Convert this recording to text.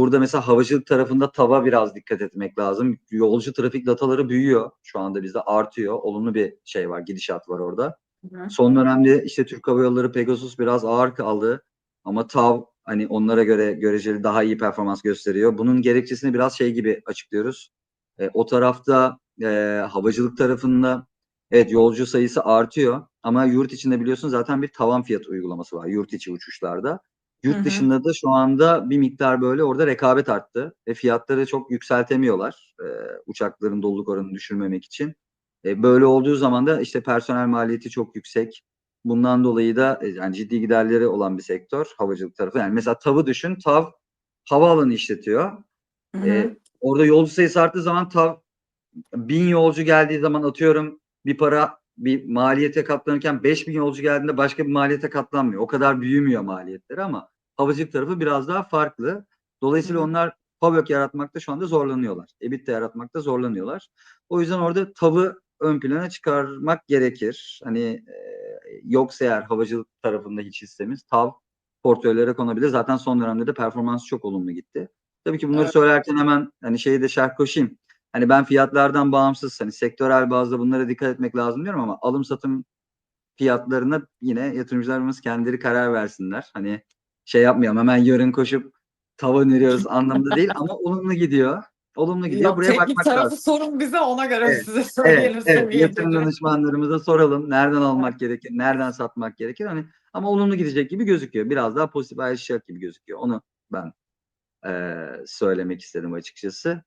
Burada mesela havacılık tarafında tava biraz dikkat etmek lazım. Yolcu trafik dataları büyüyor. Şu anda bizde artıyor. Olumlu bir şey var, gidişat var orada. Hı. Son dönemde işte Türk Hava Yolları Pegasus biraz ağır kaldı. Ama TAV hani onlara göre göreceli daha iyi performans gösteriyor. Bunun gerekçesini biraz şey gibi açıklıyoruz. E, o tarafta e, havacılık tarafında evet yolcu sayısı artıyor ama yurt içinde biliyorsun zaten bir tavan fiyat uygulaması var yurt içi uçuşlarda. Yurt Hı hı. dışında da şu anda bir miktar böyle orada rekabet arttı ve fiyatları çok yükseltemiyorlar e, uçakların doluluk oranını düşürmemek için. E, böyle olduğu zaman da işte personel maliyeti çok yüksek. Bundan dolayı da e, yani ciddi giderleri olan bir sektör havacılık tarafı. Yani mesela TAV'ı düşün. TAV havaalanı işletiyor. Hı hı. E, orada yolcu sayısı arttığı zaman TAV bin yolcu geldiği zaman atıyorum bir para bir maliyete katlanırken 5000 yolcu geldiğinde başka bir maliyete katlanmıyor. O kadar büyümüyor maliyetleri ama havacılık tarafı biraz daha farklı. Dolayısıyla Hı onlar FAVÖK yaratmakta şu anda zorlanıyorlar. EBITDA yaratmakta zorlanıyorlar. O yüzden orada TAV'ı ön plana çıkarmak gerekir. Hani e, yoksa eğer havacılık tarafında hiç hissemiz TAV portföylere konabilir. Zaten son dönemde de performansı çok olumlu gitti. Tabii ki bunları Evet. söylerken hemen hani şeyi de şerh koşayım. Hani ben fiyatlardan bağımsız hani sektörel bazda bunlara dikkat etmek lazım diyorum ama alım satım fiyatlarına yine yatırımcılarımız kendileri karar versinler. Hani şey yapmayalım hemen yarın koşup tavan veriyoruz anlamında değil ama olumlu gidiyor. Olumlu gidiyor. Yok, Buraya bakmak tarafı lazım. sorun bize ona göre Evet, size söyleyelim Evet, evet. Yatırım danışmanlarımıza soralım. Nereden almak gerekir, nereden satmak gerekir. Hani ama olumlu gidecek gibi gözüküyor. Biraz daha pozitif ayrışacak gibi gözüküyor. Onu ben eee, söylemek istedim açıkçası.